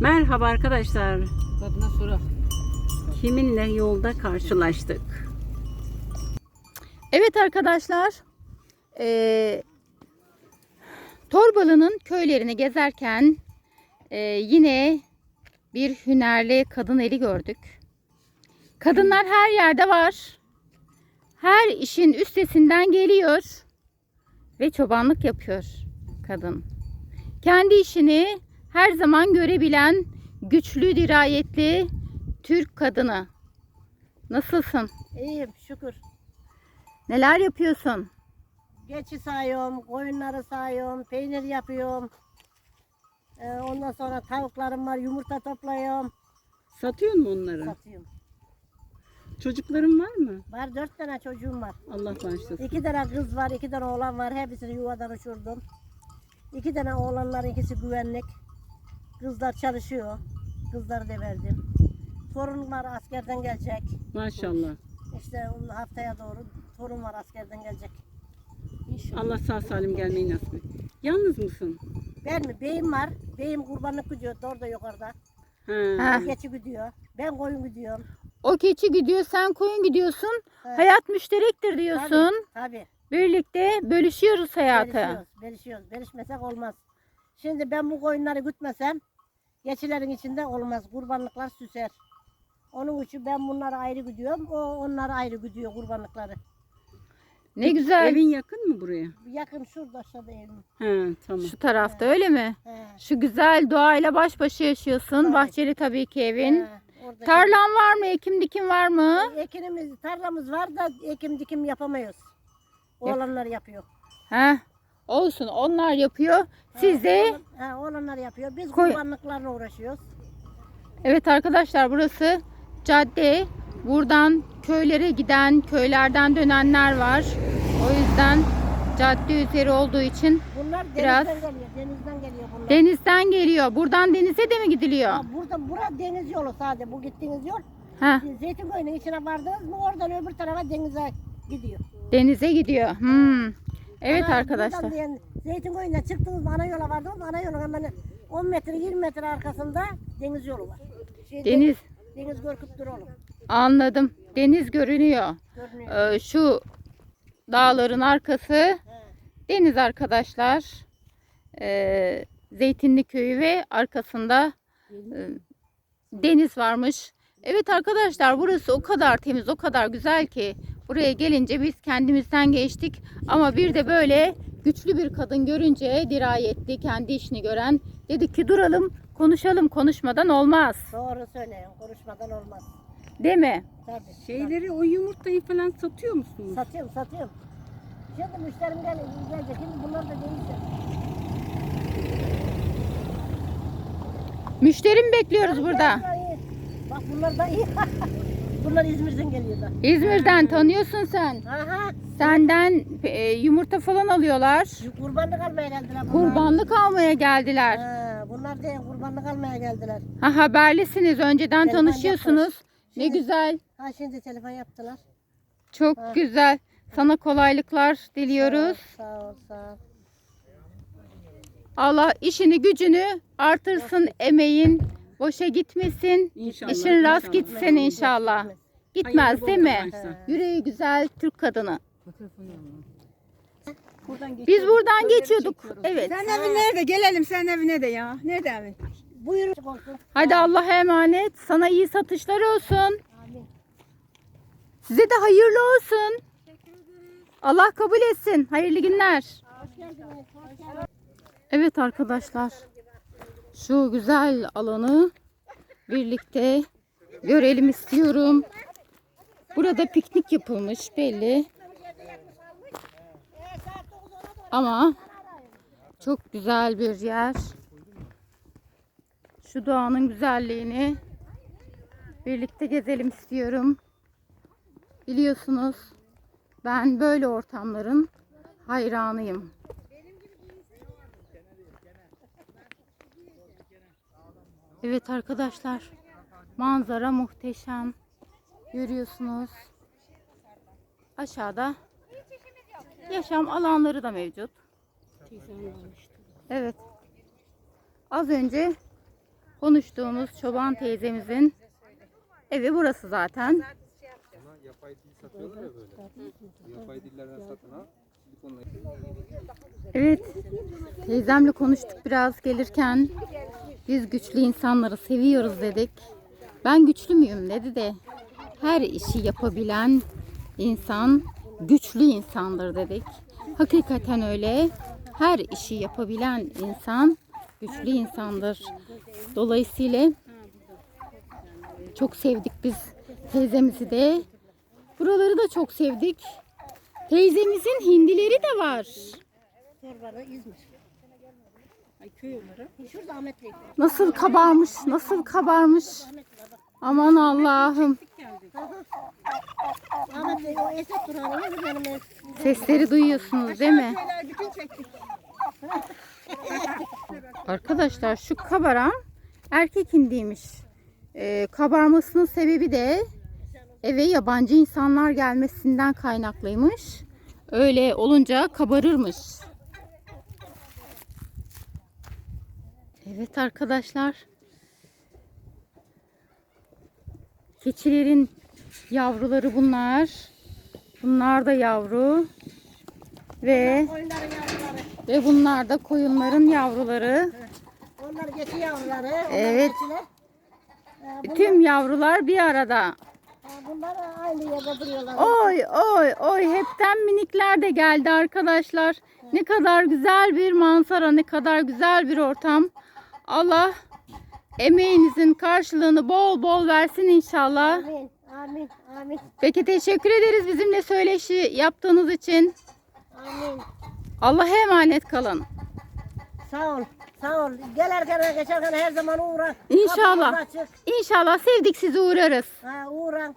Merhaba arkadaşlar. Kadına sorak. Kiminle yolda karşılaştık? Evet arkadaşlar. eee Torbalı'nın köylerini gezerken eee, yine bir hünerli kadın eli gördük. Kadınlar her yerde var. Her işin üstesinden geliyor ve çobanlık yapıyor kadın. Kendi işini her zaman görebilen güçlü, dirayetli Türk kadını. Nasılsın? İyiyim şükür. Neler yapıyorsun? Geçi sayıyorum, koyunları sayıyorum, peynir yapıyorum. Ee, ondan sonra tavuklarım var, yumurta topluyorum, Satıyor mu onları? satıyorum. Çocukların var mı? Var dört tane çocuğum var. Allah bağışlasın. İki tane kız var, iki tane oğlan var. Hepsini yuvadan uçurdum. İki tane oğlanlar, ikisi güvenlik. Kızlar çalışıyor. Kızları da verdim. Torun var askerden gelecek. Maşallah. İşte onun haftaya doğru torun var askerden gelecek. Allah sağ salim gelmeyi nasip et. Yalnız mısın? Ben mi? Beyim var. Beyim kurbanlık gidiyor. Orada yukarıda. Ha. Ha. Geçi gidiyor. Ben koyun gidiyorum. O keçi gidiyor, sen koyun gidiyorsun. Evet. Hayat müşterektir diyorsun. Tabii. Birlikte bölüşüyoruz hayatı. Belişiyoruz. Belişiyoruz. Belişmesek olmaz. Şimdi ben bu koyunları gütmesem geçilerin içinde olmaz. Kurbanlıklar süser. Onun için ben bunları ayrı gidiyorum. O onları ayrı gidiyor kurbanlıkları. Ne güzel. Evin yakın mı buraya? Yakın şurada aşağıda evim. Ha tamam. Şu tarafta öyle mi? He. Şu güzel doğayla baş başa yaşıyorsun. Tabii. Bahçeli tabii ki evin. He, orada Tarlan var mı? Ekim dikim var mı? Ekinimiz, tarlamız var da ekim dikim yapamıyoruz. Oğlanlar yapıyor. He. Olsun onlar yapıyor. Siz de oğlanlar yapıyor. Biz Koy- kurbanlıklarla uğraşıyoruz. Evet arkadaşlar burası cadde. Buradan köylere giden, köylerden dönenler var. O yüzden cadde üzeri olduğu için Bunlar Biraz- denizden geliyor. Denizden geliyor bunlar. denizden geliyor. Buradan denize de mi gidiliyor? Ha, burada bura deniz yolu sadece bu gittiğiniz yol. Ha, Zeytinköy'ün içine vardınız mı oradan öbür tarafa denize gidiyor. denize gidiyor. Hmm. Evet Ana- arkadaşlar. diyen Zeytinköy'ünden çıktınız ana yola vardınız ana yolun hemen 10 metre 20 metre arkasında deniz yolu var. Şeyde- Deniz Deniz görküp duralım. anladım. Deniz görünüyor. Görünüyor. Ee, şu dağların arkası He. deniz arkadaşlar. Ee, Zeytinli köyü ve arkasında e, deniz varmış. Evet arkadaşlar burası o kadar temiz, o kadar güzel ki buraya gelince biz kendimizden geçtik. Ama bir de böyle güçlü bir kadın görünce dirayetli, kendi işini gören dedik ki duralım, konuşalım. Konuşmadan olmaz. Doğru söylüyorsun. Konuşmadan olmaz. Değil mi? Tabii. Şeyleri o yumurtayı falan satıyor musunuz? Satıyorum satıyorum. Şimdi müşterim gel, gelecek. Şimdi bunlar da değişecek. Müşteri mi bekliyoruz burada? Bak bunlar da iyi. bunlar İzmir'den geliyor da. İzmir'den tanıyorsun sen. Aha. Senden e, yumurta falan alıyorlar. Kurbanlık almaya geldiler bunlar. Kurbanlık almaya geldiler. Ha, bunlar değil kurbanlık almaya geldiler. Ha haberlisiniz. Önceden Telefon tanışıyorsunuz. Ne Şimdi- güzel. Ha şimdi telefon yaptılar. Çok Ha. güzel. Sana kolaylıklar diliyoruz. Sağ ol sağ ol. Allah işini gücünü artırsın. Emeğin boşa gitmesin. İnşallah. İşin rast inşallah. gitsin inşallah. Gitmez Hayırlı değil mi? Yüreği güzel Türk kadını. Buradan Biz buradan geçiyorduk. çekiyoruz. Evet. Sen evin nerede? Gelelim sen evine de ya. Nerede evin? Buyurun. Hadi Allah'a emanet. Sana iyi satışlar olsun. Size de hayırlı olsun. Allah kabul etsin. Hayırlı günler. Evet arkadaşlar. Şu güzel alanı birlikte görelim istiyorum. Burada piknik yapılmış belli. Ama çok güzel bir yer. Şu doğanın güzelliğini birlikte gezelim istiyorum. Biliyorsunuz ben böyle ortamların hayranıyım. Evet arkadaşlar. Manzara muhteşem. Görüyorsunuz. Aşağıda yaşam alanları da mevcut. Evet. Az önce konuştuğumuz çoban teyzemizin evi burası zaten. Evet. Teyzemle konuştuk biraz gelirken. Biz güçlü insanları seviyoruz dedik. Ben güçlü müyüm dedi de. Her işi yapabilen insan güçlü insandır dedik. Hakikaten öyle. Her işi yapabilen insan güçlü insandır. Dolayısıyla çok sevdik biz teyzemizi de. Buraları da çok sevdik. Teyzemizin hindileri de var. Torbalı İzmir. Ay köy olarak. Şurada Ahmet Bey. Nasıl kabarmış, nasıl kabarmış. Aman Allah'ım. Ahmet Bey o Esat Duran'ı ne benim ev. Sesleri duyuyorsunuz değil mi? Şeyler bütün çektik. Arkadaşlar şu kabaran erkek hindiymiş. Ee, kabarmasının sebebi de eve yabancı insanlar gelmesinden kaynaklıymış. Öyle olunca kabarırmış. Evet arkadaşlar. Keçilerin yavruları bunlar. Bunlar da yavru. Ve ve bunlar da koyunların yavruları. Onlar geçi yavruları. onlar Evet. Ee, Tüm yavrular bir arada. Bunlar, bunlar aynı yerde duruyorlar. Oy oy oy hepten minikler de geldi arkadaşlar. Ne kadar güzel bir manzara, ne kadar güzel bir ortam. Allah emeğinizin karşılığını bol bol versin inşallah. Amin. Amin. Amin. Peki teşekkür ederiz bizimle söyleşi yaptığınız için. Amin. Allah'a emanet kalın. Sağ ol. Sağ ol. Gelerken geçerken her zaman uğra. İnşallah. İnşallah sevdik sizi uğrarız. Ha, uğran.